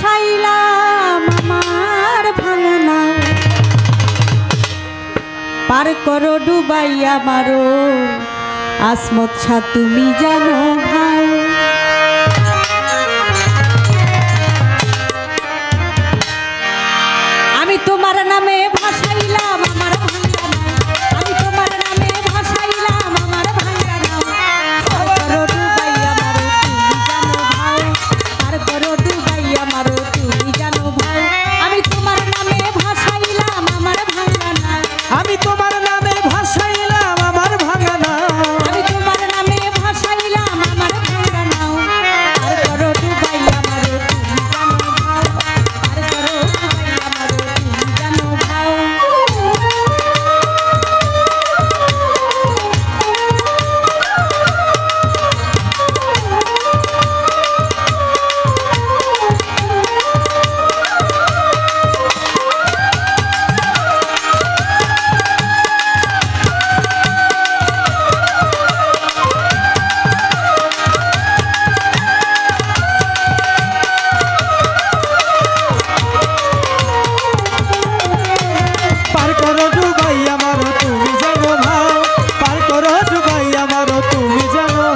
ভাসাইলাম আমার ভাঙনা। পার করো ডুবাই আমারও আসমচ্ছা তুমি জানো ভাই ভাই আমারও তুমি জানো ভাও পার করো ভাই আমারও তুমি জানো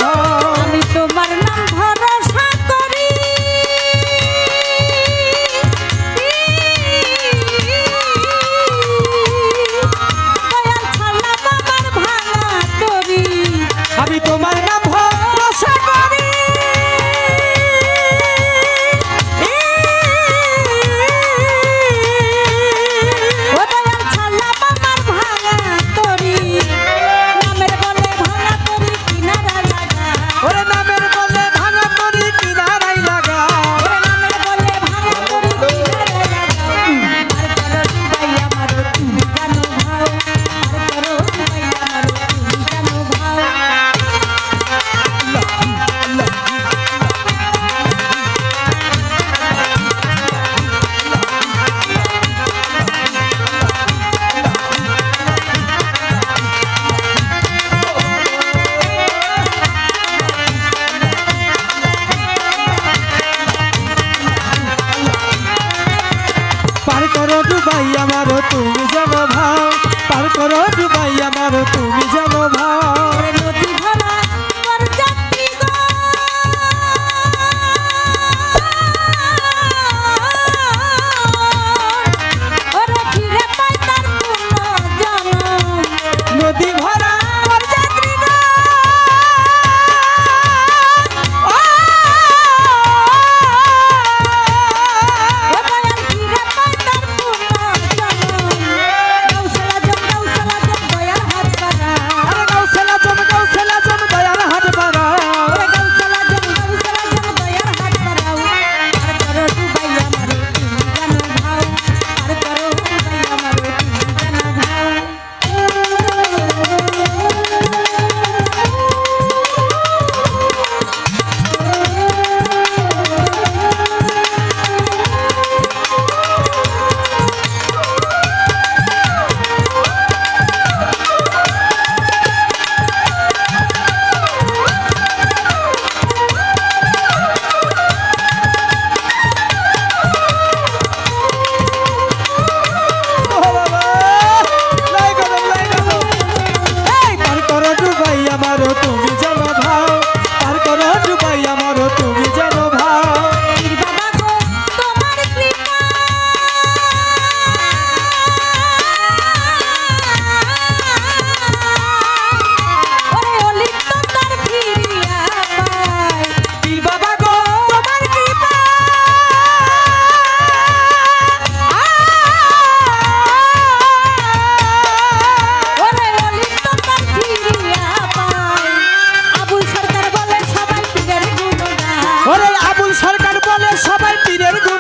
আমি তোমার নাম ভরসা ভারত আবুল সরকার বলে সবাই পীরের গুরু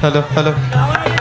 হ্যালো হ্যালো হ্যালো